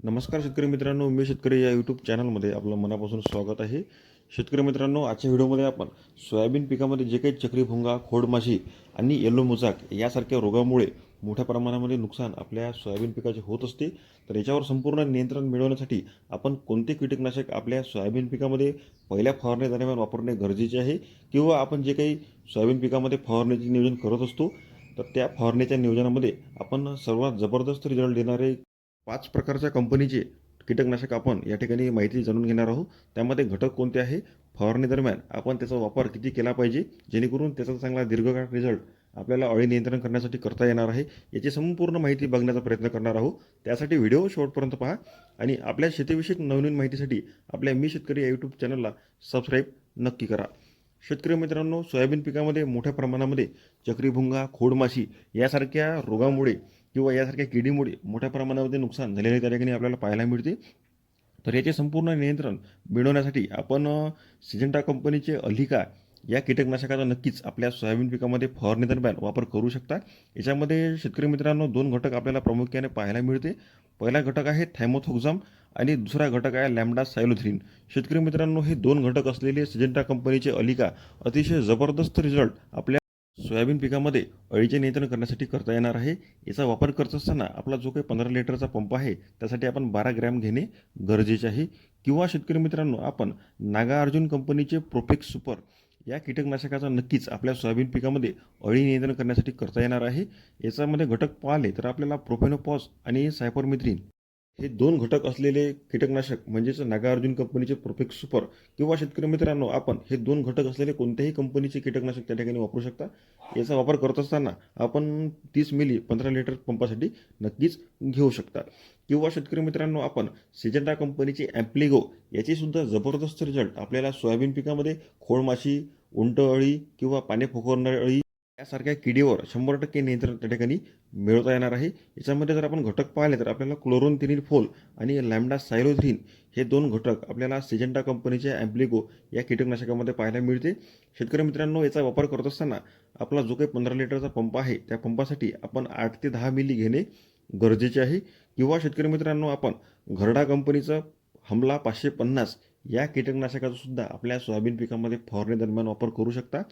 नमस्कार शेतकरी मित्रांनो मी शेतकरी या यूट्यूब चॅनलमध्ये आपलं मनापासून स्वागत आहे. शेतकरी मित्रांनो आजच्या व्हिडिओमध्ये आपण सोयाबीन पिकामध्ये जे काही चक्रीभुंगा खोडमाशी आणि येलो मोजाक यासारख्या रोगामुळे मोठ्या प्रमाणामध्ये नुकसान आपल्या सोयाबीन पिकाचे होत असते. तर याच्यावर संपूर्ण नियंत्रण मिळवण्यासाठी आपण कोणते कीटकनाशक आपल्या सोयाबीन पिकामध्ये पहिल्या फवारणी दरम्यान वापरणे गरजेचे आहे किंवा आपण जे काही सोयाबीन पिकामध्ये फवारणीचे नियोजन करत असतो तर त्या फवारणीच्या नियोजनामध्ये आपण सर्वात जबरदस्त रिझल्ट देणारे पाच प्रकारच्या कंपनीचे कीटकनाशक आपण या ठिकाणी माहिती जाणून घेणार आहोत. त्यामध्ये घटक कोणते आहे? फवारणी दरम्यान आपण त्याचा वापर किती केला पाहिजे? जेणेकरून त्याचा चांगला दीर्घकाळ रिझल्ट आपल्याला अळी नियंत्रण करण्यासाठी करता येणार आहे याची संपूर्ण माहिती बघण्याचा प्रयत्न करणार आहोत. त्यासाठी व्हिडिओ शेवटपर्यंत पहा आणि आपल्या शेतीविषयक नवनवीन माहितीसाठी आपल्या मी शेतकरी या यूट्यूब चॅनलला सबस्क्राईब नक्की करा. शेतकरी मित्रांनो सोयाबीन पिकामध्ये मोठ्या प्रमाणामध्ये चक्रीभुंगा खोडमाशी यासारख्या रोगामुळे किंवा यासारख्या किडीमुळे मोठ्या प्रमाणामध्ये नुकसान झालेले त्या ठिकाणी आपल्याला पाहायला मिळते. तर याचे संपूर्ण नियंत्रण मिळवण्यासाठी आपण सिजेंटा कंपनीचे अलिका या कीटकनाशकाचा नक्कीच आपल्या सोयाबीन पिकामध्ये फवारणी दरम्यान वापर करू शकता. याच्यामध्ये शेतकरी मित्रांनो दोन घटक आपल्याला प्रामुख्याने पाहायला मिळते. पहिला घटक आहे थॅमोथोक्झाम आणि दुसरा घटक आहे लॅम्डा सायलोथ्रीन शेतकरी मित्रांनो हे दोन घटक असलेले सिजेंटा कंपनीचे अलिका अतिशय जबरदस्त रिझल्ट आपल्या सोयाबीन पिकामध्ये अळीचे नियंत्रण करण्यासाठी करता येणार आहे. याचा वापर करत असताना आपला जो काही पंधरा लिटरचा पंप आहे त्यासाठी आपण बारा ग्रॅम घेणे गरजेचे आहे. किंवा शेतकरी मित्रांनो आपण नागा अर्जुन कंपनीचे प्रोफेक्स सुपर या कीटकनाशकाचा नक्कीच आपल्या सोयाबीन पिकामध्ये अळी नियंत्रण करण्यासाठी करता येणार आहे. याच्यामध्ये घटक पाहिले तर आपल्याला प्रोफेनोपॉस आणि सायपरमिथ्रिन हे दोन घटक असलेले कीटकनाशक म्हणजेच नागार्जुन कंपनीचे परफेक्ट सुपर किंवा शेतकरी मित्रांनो आपण हे दोन घटक असलेले कोणत्याही कंपनीचे कीटकनाशक त्या ठिकाणी वापरू शकता. याचा वापर करत असताना आपण तीस मिली पंधरा लिटर पंपासाठी नक्कीच घेऊ शकता. किंवा शेतकरी मित्रांनो आपण सिजंटा कंपनीची ॲम्प्लिगो याचीसुद्धा जबरदस्त रिझल्ट आपल्याला सोयाबीन पिकामध्ये खोडमाशी उंट अळी किंवा पाने फुकवणारी अळी यासारख्या किडीवर शंभर टक्के नियंत्रण त्या ठिकाणी मिळवता येणार आहे. याच्यामध्ये जर आपण घटक पाहिले तर आपल्याला क्लोरोन तिनिल फोल आणि लॅमडा सायलोथ्रिन हे दोन घटक आपल्याला सिजेंटा कंपनीच्या ॲम्प्लिगो या कीटकनाशकामध्ये पाहायला मिळते. शेतकरी मित्रांनो याचा वापर करत असताना आपला जो काही पंधरा लिटरचा पंप आहे त्या पंपासाठी आपण आठ ते दहा मिली घेणे गरजेचे आहे. किंवा शेतकरी मित्रांनो आपण घरडा कंपनीचं हमला पाचशे पन्नास या कीटकनाशकाचा सुद्धा आपल्या सोयाबीन पिकामध्ये फवारणी दरम्यान वापर करू शकता.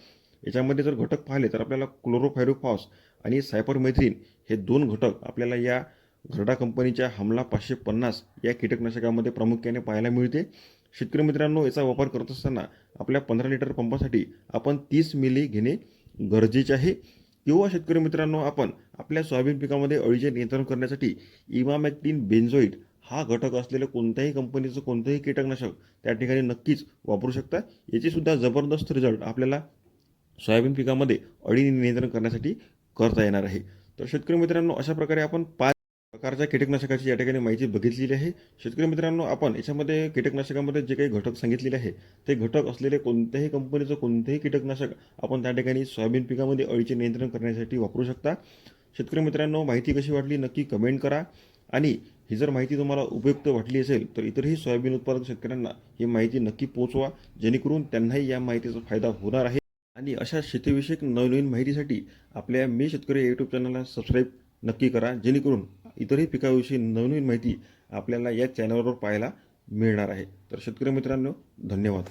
याच्यामध्ये जर घटक पाहिले तर आपल्याला क्लोरोफायरोफॉस आणि सायपरमेथ्रिन हे दोन घटक आपल्याला या घरडा कंपनीच्या हमला पाचशे पन्नास या कीटकनाशकामध्ये प्रामुख्याने पाहायला मिळते. शेतकरी मित्रांनो याचा वापर करत असताना आपल्या पंधरा लिटर पंपासाठी आपण तीस मिली घेणे गरजेचे आहे. किंवा शेतकरी मित्रांनो आपण आपल्या सोयाबीन पिकामध्ये अळीचे नियंत्रण करण्यासाठी इमामॅक्टिन बेन्झोईट हा घटक असलेलं कोणत्याही कंपनीचं कोणतंही कीटकनाशक त्या ठिकाणी नक्कीच वापरू शकता. याचीसुद्धा जबरदस्त रिझल्ट आपल्याला सोयाबीन पिकामध्ये अळी नियंत्रण करण्यासाठी करता येणार आहे. तर शेतकरी मित्रांनो अशा प्रकारे आपण पाच प्रकारच्या कीटकनाशकाची या ठिकाणी माहिती बघितलेली आहे. शेतकरी मित्रांनो आपण याच्यामध्ये कीटकनाशकामध्ये जे काही घटक सांगितलेले आहे ते घटक असलेले कोणत्याही कंपनीचं कोणतेही कीटकनाशक आपण त्या ठिकाणी सोयाबीन पिकामध्ये अळीचे नियंत्रण करण्यासाठी वापरू शकता. शेतकरी मित्रांनो माहिती कशी वाटली नक्की कमेंट करा. आणि ही जर माहिती तुम्हाला उपयुक्त वाटली असेल तर इतरही सोयाबीन उत्पादक शेतकऱ्यांना ही माहिती नक्की पोहोचवा जेणेकरून त्यांनाही या माहितीचा फायदा होणार आहे. आणि अशा शेतीविषयक नवनवीन माहितीसाठी आपल्या मी शेतकरी यूट्यूब चॅनलला सबस्क्राईब नक्की करा जेणेकरून इतरही पिकाविषयी नवनवीन माहिती आपल्याला या चॅनलवर पाहायला मिळणार आहे. तर शेतकरी मित्रांनो धन्यवाद.